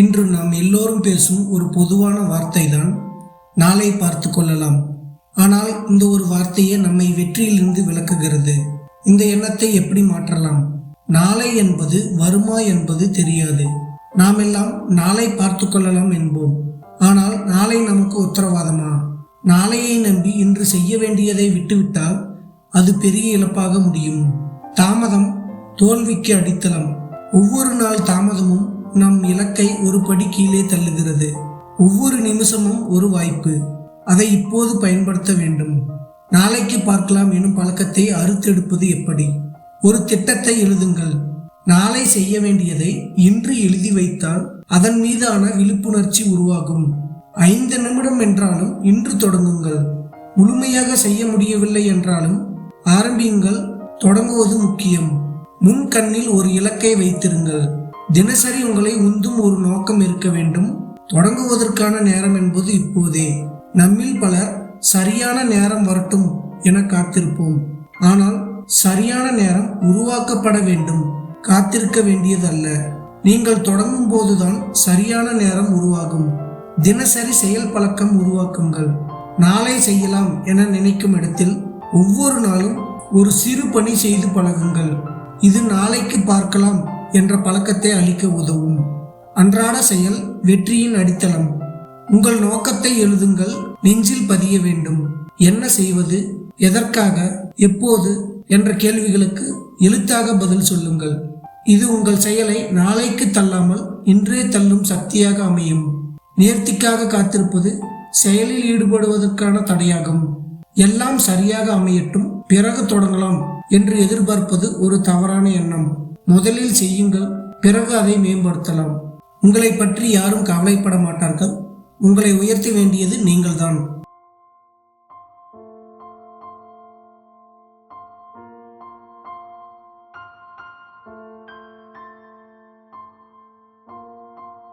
இன்று நாம் எல்லோரும் பேசும் ஒரு பொதுவான வார்த்தை தான் நாளை பார்த்து கொள்ளலாம். ஆனால் இந்த ஒரு வார்த்தையே நம்மை வெற்றியிலிருந்து விளக்குகிறது. இந்த எண்ணத்தை எப்படி மாற்றலாம்? நாளை என்பது வருமா என்பது தெரியாது. நாம் எல்லாம் நாளை பார்த்து கொள்ளலாம் என்போம். ஆனால் நாளை நமக்கு உத்தரவாதமா? நாளையை நம்பி இன்று செய்ய வேண்டியதை விட்டுவிட்டால் அது பெரிய இழப்பாக முடியும். தாமதம் தோல்விக்கு அடித்தளம். ஒவ்வொரு நாள் தாமதமும் நம் இலக்கை ஒரு படி கீழே தள்ளுகிறது. ஒவ்வொரு நிமிஷமும் ஒரு வாய்ப்பு. அதை இப்போது பயன்படுத்த வேண்டும். நாளைக்கு பார்க்கலாம் எனும் பழக்கத்தை அறுத்தெடுப்பது எப்படி? ஒரு திட்டத்தை எழுதுங்கள். நாளை செய்ய வேண்டியதை இன்று எழுதி வைத்தால் அதன் மீதான விழிப்புணர்ச்சி உருவாகும். ஐந்து நிமிடம் என்றாலும் இன்று தொடங்குங்கள். முழுமையாக செய்ய முடியவில்லை என்றாலும் ஆரம்பியுங்கள். தொடங்குவது முக்கியம். முன் கண்ணில் ஒரு இலக்கை வைத்திருங்கள். தினசரி உங்களை உந்தும் ஒரு நோக்கம் இருக்க வேண்டும். தொடங்குவதற்கான நேரம் என்பது இப்போதே. நம்மில் பலர் சரியான நேரம் வரட்டும் என காத்திருப்போம். ஆனால் சரியான நேரம் உருவாக்கப்பட வேண்டும். காத்திருக்க வேண்டியதல்ல. நீங்கள் தொடங்கும் போதுதான் சரியான நேரம் உருவாகும். தினசரி செயல் பழக்கம் உருவாக்குங்கள். நாளை செய்யலாம் என நினைக்கும் இடத்தில் ஒவ்வொரு நாளும் ஒரு சிறு பணி செய்து பழகுங்கள். இது நாளைக்கு பார்க்கலாம். என்ற பழக்கத்தை அளிக்க உதவும். அன்றாட செயல் வெற்றியின் அடித்தளம். உங்கள் நோக்கத்தை எழுதுங்கள் நெஞ்சில் பதிய வேண்டும். என்ன செய்வது எதற்காக எப்போது என்ற கேள்விகளுக்கு எழுத்தாக பதில் சொல்லுங்கள். இது உங்கள் செயலை நாளைக்கு தள்ளாமல் இன்றே தள்ளும் சக்தியாக அமையும். நேர்த்திக்காக காத்திருப்பது செயலில் ஈடுபடுவதற்கான தடையாகும். எல்லாம் சரியாக அமையட்டும் பிறகு தொடங்கலாம் என்று எதிர்பார்ப்பது ஒரு தவறான எண்ணம். முதலில் செய்யுங்கள் பிறகு அதை மேம்படுத்தலாம். உங்களை பற்றி யாரும் கவலைப்பட மாட்டார்கள். உங்களை உயர்த்த வேண்டியது நீங்கள்தான்.